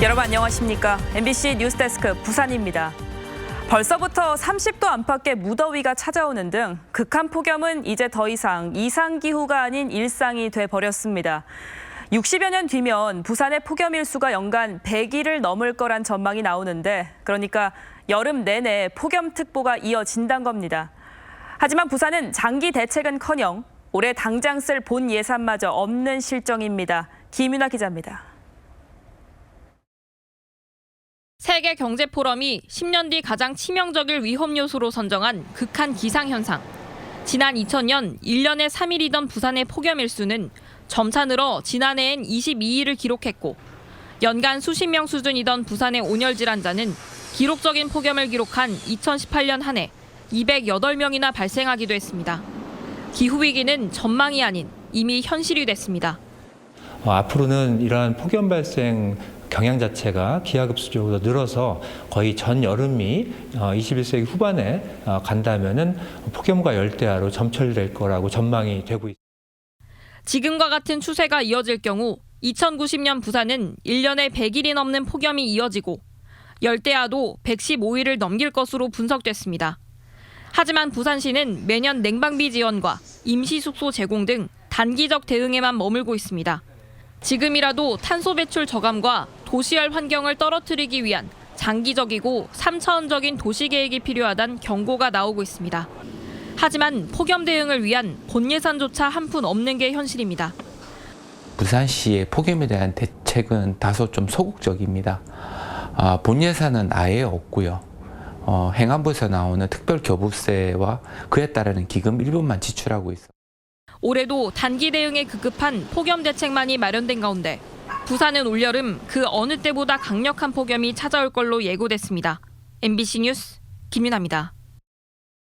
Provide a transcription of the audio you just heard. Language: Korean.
여러분 안녕하십니까? MBC 뉴스데스크 부산입니다. 벌써부터 30도 안팎의 무더위가 찾아오는 등 극한 폭염은 이제 더 이상 이상 기후가 아닌 일상이 돼 버렸습니다. 60여 년 뒤면 부산의 폭염 일수가 연간 100일을 넘을 거란 전망이 나오는데 그러니까 여름 내내 폭염특보가 이어진단 겁니다. 하지만 부산은 장기 대책은커녕 올해 당장 쓸 본 예산마저 없는 실정입니다. 김윤아 기자입니다. 세계 경제 포럼이 10년 뒤 가장 치명적일 위험 요소로 선정한 극한 기상 현상. 지난 2000년 1년에 3일이던 부산의 폭염 일수는 점차 늘어 지난해엔 22일을 기록했고 연간 수십 명 수준이던 부산의 온열 질환자는 기록적인 폭염을 기록한 2018년 한 해 208명이나 발생하기도 했습니다. 기후 위기는 전망이 아닌 이미 현실이 됐습니다. 어, 앞으로는 이러한 폭염 발생 경향 자체가 기하급수적으로 늘어서 거의 전 여름이 어, 21세기 후반에 어, 간다면은 폭염과 열대야로 점철될 거라고 전망이 되고 있습니다. 지금과 같은 추세가 이어질 경우 2090년 부산은 1년에 100일이 넘는 폭염이 이어지고 열대야도 115일을 넘길 것으로 분석됐습니다. 하지만 부산시는 매년 냉방비 지원과 임시 숙소 제공 등 단기적 대응에만 머물고 있습니다. 지금이라도 탄소 배출 저감과 도시열 환경을 떨어뜨리기 위한 장기적이고 3차원적인 도시 계획이 필요하단 경고가 나오고 있습니다. 하지만 폭염 대응을 위한 본 예산조차 한 푼 없는 게 현실입니다. 부산시의 폭염에 대한 대책은 다소 좀 소극적입니다. 아, 본 예산은 아예 없고요. 어, 행안부에서 나오는 특별 교부세와 그에 따르는 기금 일부만 지출하고 있습니다. 올해도 단기 대응에 급급한 폭염 대책만이 마련된 가운데 부산은 올여름 그 어느 때보다 강력한 폭염이 찾아올 걸로 예고됐습니다. MBC 뉴스 김윤아입니다.